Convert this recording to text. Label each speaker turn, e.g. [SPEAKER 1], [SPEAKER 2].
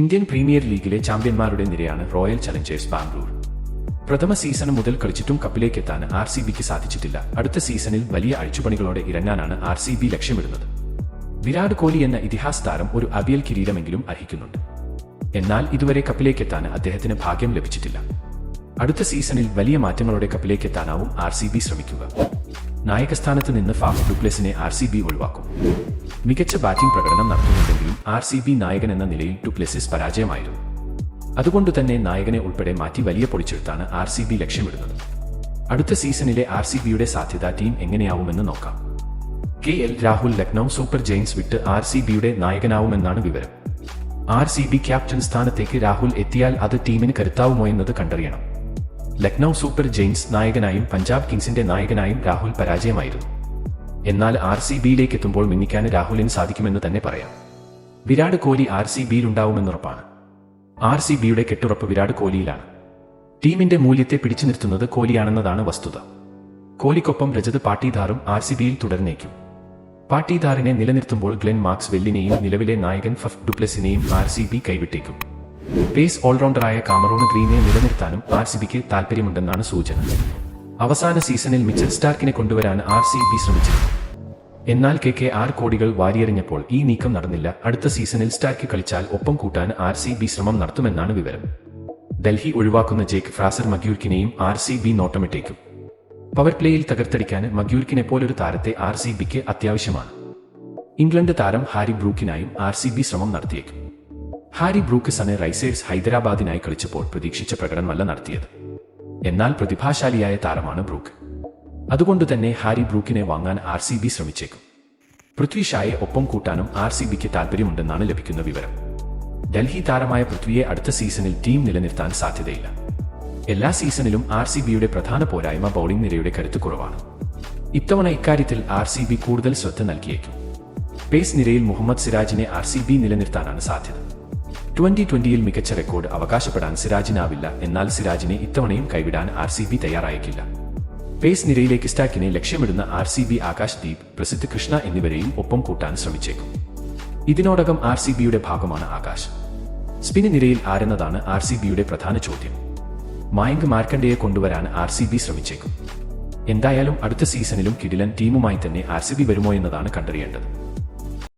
[SPEAKER 1] Indian premier ലീഗിലെ ചാമ്പ്യന്മാരുടെ നിരയാണ് royal Challengers Bangalore. പ്രഥമ സീസൺ മുതൽ കളിച്ചിട്ടും കപ്പിലേക്ക് എത്താൻ ആർ സി ബിക്ക് സാധിച്ചിട്ടില്ല. അടുത്ത സീസണിൽ വലിയ അഴിച്ചുപണികളോടെ ഇറങ്ങാനാണ് ആർ സി ബി ലക്ഷ്യമിടുന്നത്. വിരാട് കോഹ്ലി എന്ന ഇതിഹാസ താരം ഒരു അബിയൽ കിരീടമെങ്കിലും അർഹിക്കുന്നുണ്ട്. എന്നാൽ ഇതുവരെ കപ്പിലേക്കെത്താൻ അദ്ദേഹത്തിന് ഭാഗ്യം ലഭിച്ചിട്ടില്ല. അടുത്ത സീസണിൽ വലിയ മാറ്റങ്ങളോടെ കപ്പിലേക്കെത്താനാവും ആർ സി ബി ശ്രമിക്കുക. നായകസ്ഥാനത്ത് നിന്ന് ഫാഫ് ഡുപ്ലെസിനെ ആർ സി ബി ഒഴിവാക്കും. മികച്ച ബാറ്റിംഗ് പ്രകടനം നടത്തുന്നുണ്ടെങ്കിലും ആർ സി ബി നായകൻ എന്ന നിലയിൽ ഡുപ്ലെസിസ് പരാജയമായിരുന്നു. അതുകൊണ്ട് തന്നെ നായകനെ ഉൾപ്പെടെ മാറ്റി വലിയ പൊളിച്ചെടുത്താണ് ആർ സി ബി ലക്ഷ്യമിടുന്നത്. അടുത്ത സീസണിലെ ആർ സി ബിയുടെ സാധ്യത ടീം എങ്ങനെയാവുമെന്ന് നോക്കാം. K L Rahul Lucknow super giants വിട്ട് ആർ സി ബിയുടെ നായകനാവുമെന്നാണ് വിവരം. ആർ സി ബി ക്യാപ്റ്റൻ സ്ഥാനത്തേക്ക് രാഹുൽ എത്തിയാൽ അത് ടീമിന് കരുത്താവുമോ എന്നത് കണ്ടറിയണം. ലക്നൌ സൂപ്പർ ജെയിൻസ് നായകനായും പഞ്ചാബ് കിങ്സിന്റെ നായകനായും രാഹുൽ പരാജയമായിരുന്നു. എന്നാൽ ആർ സി ബിയിലേക്ക് എത്തുമ്പോൾ മിന്നിക്കാൻ രാഹുലിന് സാധിക്കുമെന്ന് തന്നെ പറയാം. വിരാട് കോഹ്ലി ആർ സി ബിയിലുണ്ടാവുമെന്നുറപ്പാണ്. ആർ സി ബിയുടെ കെട്ടുറപ്പ് വിരാട് കോഹ്ലിയിലാണ്. ടീമിന്റെ മൂല്യത്തെ പിടിച്ചു നിർത്തുന്നത് കോഹ്ലിയാണെന്നതാണ് വസ്തുത. കോഹ്ലിക്കൊപ്പം രജത് പാട്ടീദാറും ആർ സി ബിയിൽ തുടർന്നേക്കും. പാട്ടീദാറിനെ നിലനിർത്തുമ്പോൾ ഗ്ലെൻ മാർക്സ് വെല്ലിനെയും നിലവിലെ നായകൻ ഫഫ് ഡുപ്ലസിനെയും ആർ സി ബി കൈവിട്ടേക്കും. പേസ് ഓൾറൗണ്ടറായ കാമറൂൺ ഗ്രീനെ നിലനിർത്താനും ആർ സി ബിക്ക് താൽപ്പര്യമുണ്ടെന്നാണ് സൂചന. അവസാന സീസണിൽ മിച്ചൽ സ്റ്റാർക്കിനെ കൊണ്ടുവരാൻ ആർ സി ബി ശ്രമിച്ചിരുന്നു. എന്നാൽ കെ കെ ആർ കോടികൾ വാരിയെറിഞ്ഞപ്പോൾ ഈ നീക്കം നടന്നില്ല. അടുത്ത സീസണിൽ സ്റ്റാർക്ക് കളിച്ചാൽ ഒപ്പം കൂട്ടാൻ ആർ സി ബി ശ്രമം നടത്തുമെന്നാണ് വിവരം. ഡൽഹി ഒഴിവാക്കുന്ന ജേക്ക് ഫ്രാസർ മഗ്യൂർക്കിനെയും ആർ സി ബി നോട്ടമിട്ടേക്കും. പവർ പ്ലേയിൽ തകർത്തടിക്കാൻ മഗ്യൂർക്കിനെ പോലൊരു താരത്തെ ആർ സി ബിക്ക് അത്യാവശ്യമാണ്. ഇംഗ്ലണ്ട് താരം ഹാരി ബ്രൂക്കിനായും ആർ സി ബി ശ്രമം നടത്തിയേക്കും. ഹാരി ബ്രൂക്ക് സനെ റൈസേഴ്സ് ഹൈദരാബാദിനായി കളിച്ചപ്പോൾ പ്രതീക്ഷിച്ച പ്രകടനമല്ല നടത്തിയത്. എന്നാൽ പ്രതിഭാശാലിയായ താരമാണ് ബ്രൂക്ക്. അതുകൊണ്ട് തന്നെ ഹാരി ബ്രൂക്കിനെ വാങ്ങാൻ ആർ സി ബി ശ്രമിച്ചേക്കും. പൃഥ്വി ഷായെ ഒപ്പം കൂട്ടാനും ആർ സി ബിക്ക് താൽപ്പര്യമുണ്ടെന്നാണ് ലഭിക്കുന്ന വിവരം. ഡൽഹി താരമായ പൃഥ്വിയെ അടുത്ത സീസണിൽ ടീം നിലനിർത്താൻ സാധ്യതയില്ല. എല്ലാ സീസണിലും ആർ സി ബിയുടെ പ്രധാന പോരായ്മ ബൌളിംഗ് നിരയുടെ കരുത്ത് കുറവാണ്. ഇത്തവണ ഇക്കാര്യത്തിൽ ആർ സി ബി കൂടുതൽ ശ്രദ്ധ നൽകിയേക്കും. പേസ് നിരയിൽ മുഹമ്മദ് സിറാജിനെ ആർ സി ബി നിലനിർത്താനാണ് സാധ്യത. ട്വന്റി ട്വന്റിയിൽ മികച്ച റെക്കോർഡ് അവകാശപ്പെടാൻ സിരാജിനാവില്ല. എന്നാൽ സിരാജിനെ ഇത്തവണയും കൈവിടാൻ ആർ സി ബി തയ്യാറായേക്കില്ല പേസ് നിരയിലേക്ക് സ്റ്റാക്കിനെ ലക്ഷ്യമിടുന്ന R C B Akash Deep Prasidh Krishna എന്നിവരെയും ഒപ്പം കൂട്ടാൻ ശ്രമിച്ചേക്കും. ഇതിനോടകം ആർ സി ബിയുടെ ഭാഗമാണ് ആകാശ്. സ്പിന് നിരയിൽ ആരെന്നതാണ് ആർ സി ബിയുടെ പ്രധാന ചോദ്യം. മായങ്ക് മാർക്കണ്ടയെ കൊണ്ടുവരാൻ ആർ സി ബി ശ്രമിച്ചേക്കും. എന്തായാലും അടുത്ത സീസണിലും കിടിലൻ ടീമുമായി തന്നെ ആർ സി ബി വരുമോ എന്നതാണ് കണ്ടറിയേണ്ടത്.